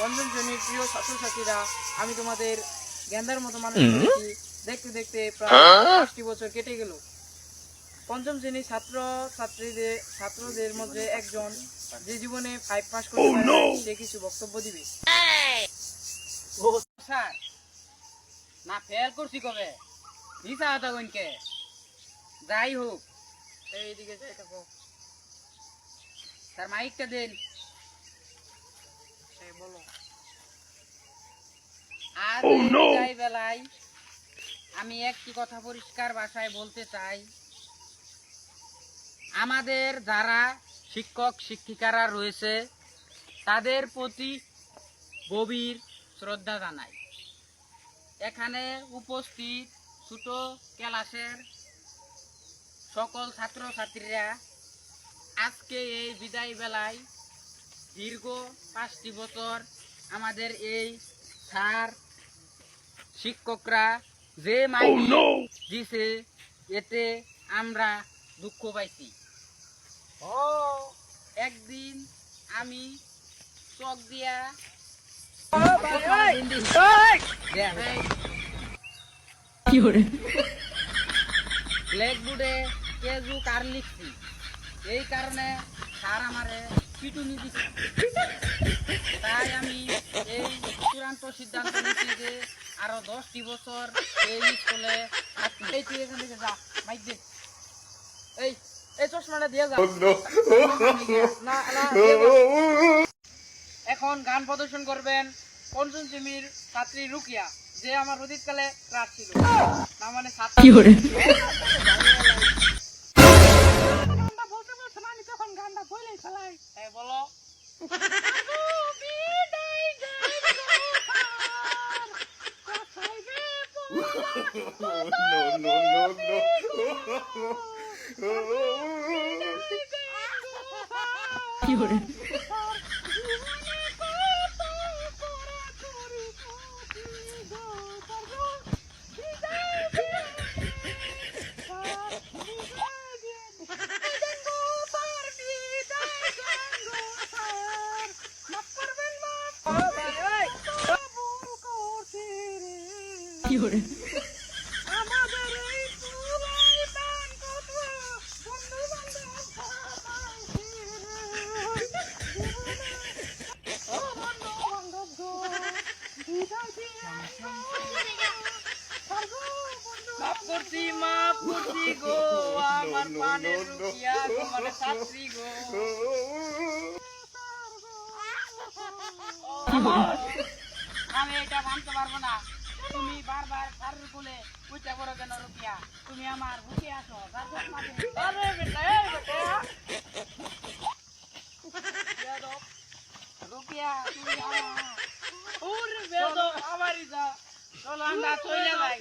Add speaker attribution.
Speaker 1: পঞ্চম শ্রেণির প্রিয় ছাত্রছাত্রীরা আমি তোমাদের গেন্দার মতো মানুষ দেখতে দেখতে প্রায় পাঁচটি বছর কেটে গেল। পঞ্চম শ্রেণির ছাত্র ছাত্রীদের ছাত্রদের মধ্যে একজন যে জীবনে ফাইভ পাস নাই, সে কিছু বক্তব্য দিবে।
Speaker 2: ও স্যার না ফেল করছি কবে? দিশা হতা কইনকে যাই হোক
Speaker 1: এইদিকে
Speaker 2: স্যার মাইকটা দেন।
Speaker 1: এই
Speaker 2: বেলায় আমি একটি কথা পরিষ্কার ভাষায় বলতে চাই। আমাদের যারা শিক্ষক শিক্ষিকারা রয়েছে তাদের প্রতি গভীর শ্রদ্ধা জানাই। এখানে উপস্থিত ছোট ক্লাসের সকল ছাত্রছাত্রীরা আজকে এই বিদায় বেলায় দীর্ঘ পাঁচটি বছর আমাদের এই স্যার শিক্ষকরা যে মাইনে দিছে এতে আমরা দুঃখ পাইছি। ও একদিন আমি চক দিয়া ব্ল্যাকবোর্ডে কেজু কার লিখছি। এই কারণে স্যার আমারে পিটুনি দিচ্ছে তাই আমি এই চূড়ান্ত সিদ্ধান্ত নিচ্ছি যে আরও দশটি বছর এই স্কুলে
Speaker 1: এই তুই এখান থেকে যা মাইক দে। এই এই চশমাটা দিয়ে যা। না না এখন গান প্রদর্শন করবেন পঞ্চম শ্রেণির ছাত্রী রুকিয়া যে আমার অতীতকালে ক্লাস ছিল। না মানে ছাত্রী। বলেই। ফেলাই হ্যাঁ বলো। আমাদের এই পুরাই বান কত বান্ধব করছি গো আমার পানের রুকিয়া মানে ছাত্রী গো
Speaker 2: আমি এটা মানতে পারব না। তুমি বারবার কারুর কোলে উঠে পড়ো কেন রুপিয়া? তুমি আমার বুকে আসো। রুকিয়া তুমি আমার চলো আমরা চলে যাই।